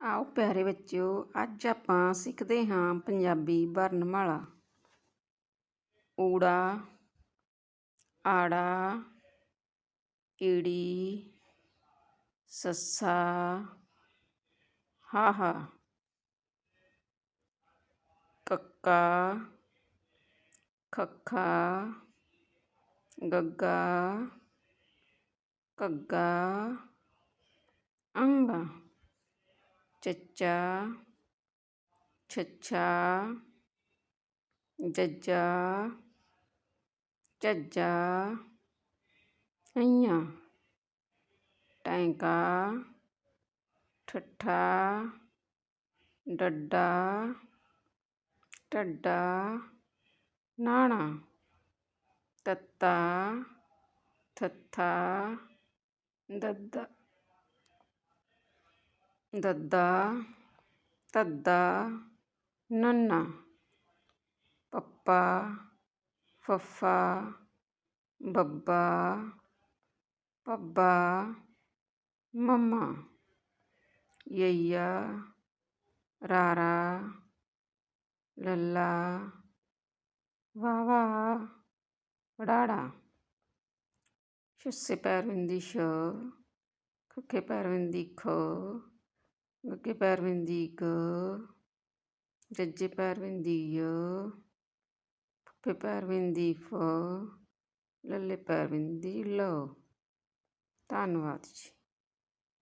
ਆਓ ਪਿਆਰੇ ਬੱਚਿਓ, ਅੱਜ ਆਪਾਂ ਸਿੱਖਦੇ ਹਾਂ ਪੰਜਾਬੀ ਵਰਣਮਾਲਾ। ਊੜਾ, ਆੜਾ ਈੜੀ ਸੱਸਾ, ਹਾਹਾ, ਕੱਕਾ, ਖੱਖਾ, ਗੱਗਾ, ਘੱਗਾ, ਅੰਬਾ। ਚੱਚਾ ਛੱਛਾ ਜੱਜਾ ਝੱਜਾ ਅਈਆਂ ਟੈਂਕਾ ਠੱਠਾ ਡੱਡਾ ਢੱਡਾ ਨਾਣਾ ਤੱਤਾ ਥੱਥਾ ਦੱਦਾ। దద్దా తద్దా నన్న పప్ప ఫఫ్ఫా బబ్బా పబ్బా మమ్మ ఎయ్యా రారా లల్లా వావా వడాడా షుస్సే पैर बिंदी श खखे पैर ਗੱਗੇ ਪੈਰਵਿੰਦੀ ਗ ਜੱਜੇ ਪੈਰਵਿੰਦੀ य ਫੱਫੇ ਪੈਰਵਿੰਦੀ ਫ ਲੱਲੇ ਪੈਰਵਿੰਦੀ ਲ। ਧੰਨਵਾਦ ਜੀ।